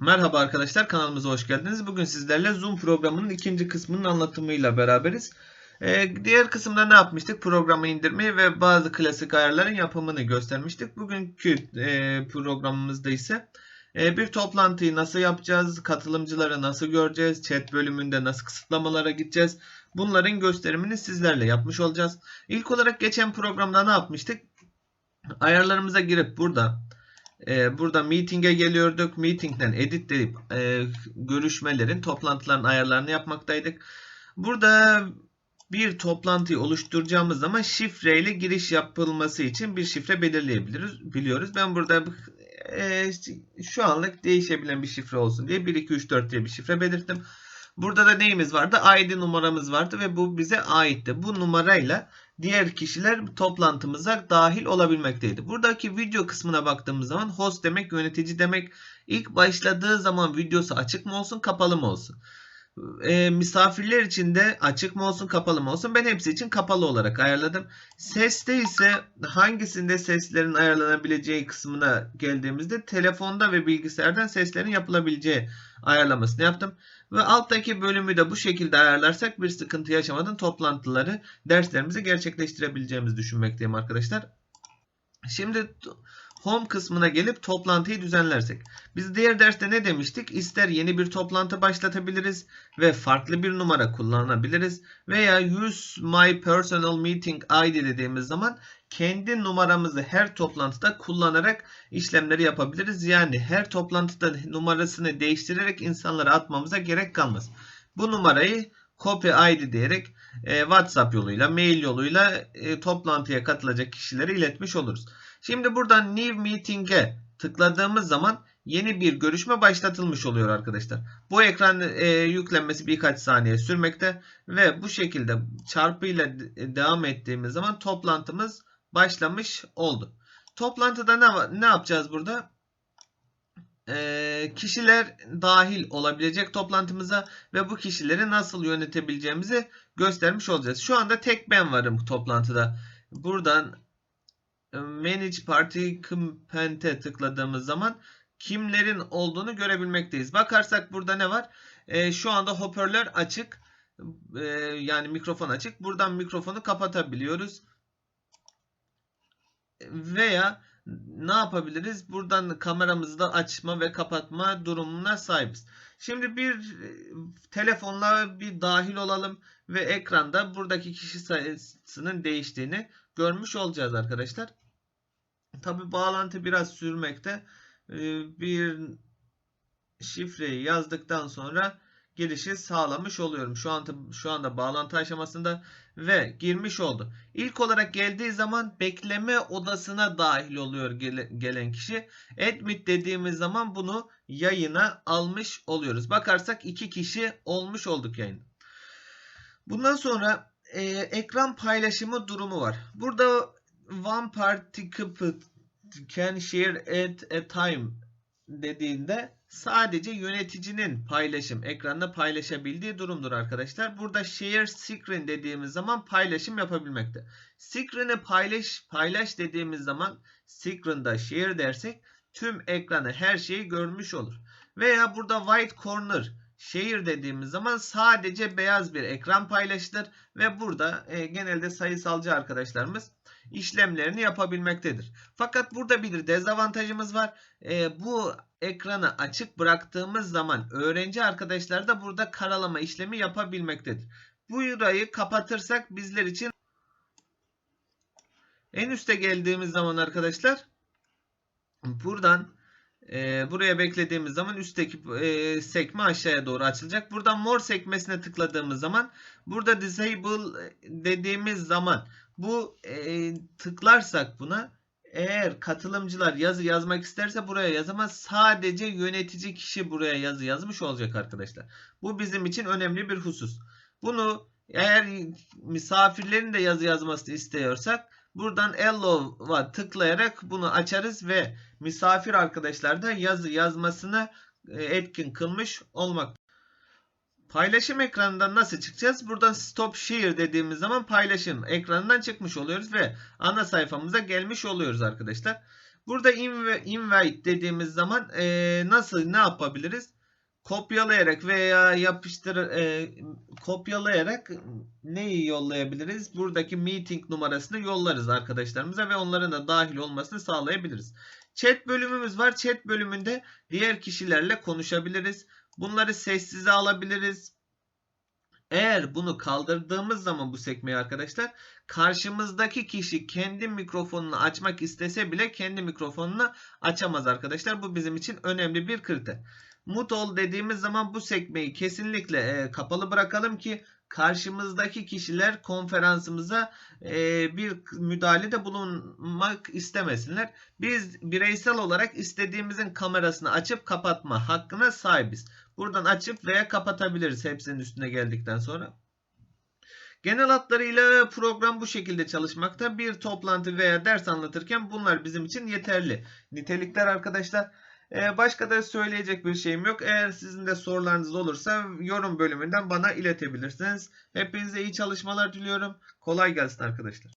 Merhaba arkadaşlar kanalımıza hoş geldiniz. Bugün sizlerle Zoom programının ikinci kısmının anlatımıyla beraberiz. Ee, diğer kısımda ne yapmıştık? Programı indirmeyi ve bazı klasik ayarların yapımını göstermiştik. Bugünkü e, programımızda ise e, bir toplantıyı nasıl yapacağız, katılımcıları nasıl göreceğiz, chat bölümünde nasıl kısıtlamalara gideceğiz. Bunların gösterimini sizlerle yapmış olacağız. İlk olarak geçen programda ne yapmıştık? Ayarlarımıza girip burada e, burada meeting'e geliyorduk. Meeting'den editleyip e, görüşmelerin, toplantıların ayarlarını yapmaktaydık. Burada bir toplantıyı oluşturacağımız zaman şifreyle giriş yapılması için bir şifre belirleyebiliriz. Biliyoruz. Ben burada e, şu anlık değişebilen bir şifre olsun diye 1 2 3 4 diye bir şifre belirttim. Burada da neyimiz vardı? ID numaramız vardı ve bu bize aitti. Bu numarayla diğer kişiler toplantımıza dahil olabilmekteydi. Buradaki video kısmına baktığımız zaman host demek yönetici demek. İlk başladığı zaman videosu açık mı olsun kapalı mı olsun? E, misafirler için de açık mı olsun kapalı mı olsun ben hepsi için kapalı olarak ayarladım. Seste ise hangisinde seslerin ayarlanabileceği kısmına geldiğimizde telefonda ve bilgisayardan seslerin yapılabileceği ayarlamasını yaptım. Ve alttaki bölümü de bu şekilde ayarlarsak bir sıkıntı yaşamadan toplantıları, derslerimizi gerçekleştirebileceğimizi düşünmekteyim arkadaşlar. Şimdi Home kısmına gelip toplantıyı düzenlersek. Biz diğer derste ne demiştik? İster yeni bir toplantı başlatabiliriz ve farklı bir numara kullanabiliriz. Veya use my personal meeting ID dediğimiz zaman kendi numaramızı her toplantıda kullanarak işlemleri yapabiliriz. Yani her toplantıda numarasını değiştirerek insanlara atmamıza gerek kalmaz. Bu numarayı copy ID diyerek e, WhatsApp yoluyla, mail yoluyla e, toplantıya katılacak kişilere iletmiş oluruz. Şimdi buradan New Meeting'e tıkladığımız zaman yeni bir görüşme başlatılmış oluyor arkadaşlar. Bu ekran e, yüklenmesi birkaç saniye sürmekte ve bu şekilde çarpıyla devam ettiğimiz zaman toplantımız başlamış oldu. Toplantıda ne, ne yapacağız burada? E, kişiler dahil olabilecek toplantımıza ve bu kişileri nasıl yönetebileceğimizi göstermiş olacağız. Şu anda tek ben varım toplantıda. Buradan Manage Participant'e tıkladığımız zaman kimlerin olduğunu görebilmekteyiz. Bakarsak burada ne var? E, şu anda hoparlör açık. E, yani mikrofon açık. Buradan mikrofonu kapatabiliyoruz. Veya ne yapabiliriz? Buradan kameramızı da açma ve kapatma durumuna sahibiz. Şimdi bir telefonla bir dahil olalım ve ekranda buradaki kişi sayısının değiştiğini görmüş olacağız arkadaşlar. Tabi bağlantı biraz sürmekte. Ee, bir şifreyi yazdıktan sonra girişi sağlamış oluyorum. Şu anda şu anda bağlantı aşamasında ve girmiş oldu. İlk olarak geldiği zaman bekleme odasına dahil oluyor gelen kişi. Admit dediğimiz zaman bunu yayına almış oluyoruz. Bakarsak iki kişi olmuş olduk yayında. Bundan sonra e, ekran paylaşımı durumu var. Burada one participant can share at a time dediğinde sadece yöneticinin paylaşım, ekranda paylaşabildiği durumdur arkadaşlar. Burada share screen dediğimiz zaman paylaşım yapabilmekte. Screen'i paylaş, paylaş dediğimiz zaman screen'da share dersek tüm ekranı her şeyi görmüş olur. Veya burada white corner Şehir dediğimiz zaman sadece beyaz bir ekran paylaşılır ve burada e, genelde sayısalcı arkadaşlarımız işlemlerini yapabilmektedir. Fakat burada bir dezavantajımız var. E, bu ekranı açık bıraktığımız zaman öğrenci arkadaşlar da burada karalama işlemi yapabilmektedir. Bu yurayı kapatırsak bizler için en üste geldiğimiz zaman arkadaşlar buradan e, buraya beklediğimiz zaman üstteki e, sekme aşağıya doğru açılacak. Buradan mor sekmesine tıkladığımız zaman burada disable dediğimiz zaman bu e, tıklarsak buna eğer katılımcılar yazı yazmak isterse buraya yazamaz. Sadece yönetici kişi buraya yazı yazmış olacak arkadaşlar. Bu bizim için önemli bir husus. Bunu eğer misafirlerin de yazı yazmasını istiyorsak Buradan Allow'a tıklayarak bunu açarız ve misafir arkadaşlar da yazı yazmasını e, etkin kılmış olmak. Paylaşım ekranından nasıl çıkacağız? Buradan Stop Share dediğimiz zaman paylaşım ekranından çıkmış oluyoruz ve ana sayfamıza gelmiş oluyoruz arkadaşlar. Burada inv- invite dediğimiz zaman e, nasıl ne yapabiliriz? Kopyalayarak veya yapıştır e, kopyalayarak neyi yollayabiliriz? Buradaki meeting numarasını yollarız arkadaşlarımıza ve onların da dahil olmasını sağlayabiliriz. Chat bölümümüz var. Chat bölümünde diğer kişilerle konuşabiliriz. Bunları sessize alabiliriz. Eğer bunu kaldırdığımız zaman bu sekmeyi arkadaşlar karşımızdaki kişi kendi mikrofonunu açmak istese bile kendi mikrofonunu açamaz arkadaşlar. Bu bizim için önemli bir kriter. Mute all dediğimiz zaman bu sekmeyi kesinlikle e, kapalı bırakalım ki karşımızdaki kişiler konferansımıza e, bir müdahalede bulunmak istemesinler. Biz bireysel olarak istediğimizin kamerasını açıp kapatma hakkına sahibiz. Buradan açıp veya kapatabiliriz hepsinin üstüne geldikten sonra. Genel hatlarıyla program bu şekilde çalışmakta. Bir toplantı veya ders anlatırken bunlar bizim için yeterli nitelikler arkadaşlar. Ee, başka da söyleyecek bir şeyim yok. Eğer sizin de sorularınız olursa yorum bölümünden bana iletebilirsiniz. Hepinize iyi çalışmalar diliyorum. Kolay gelsin arkadaşlar.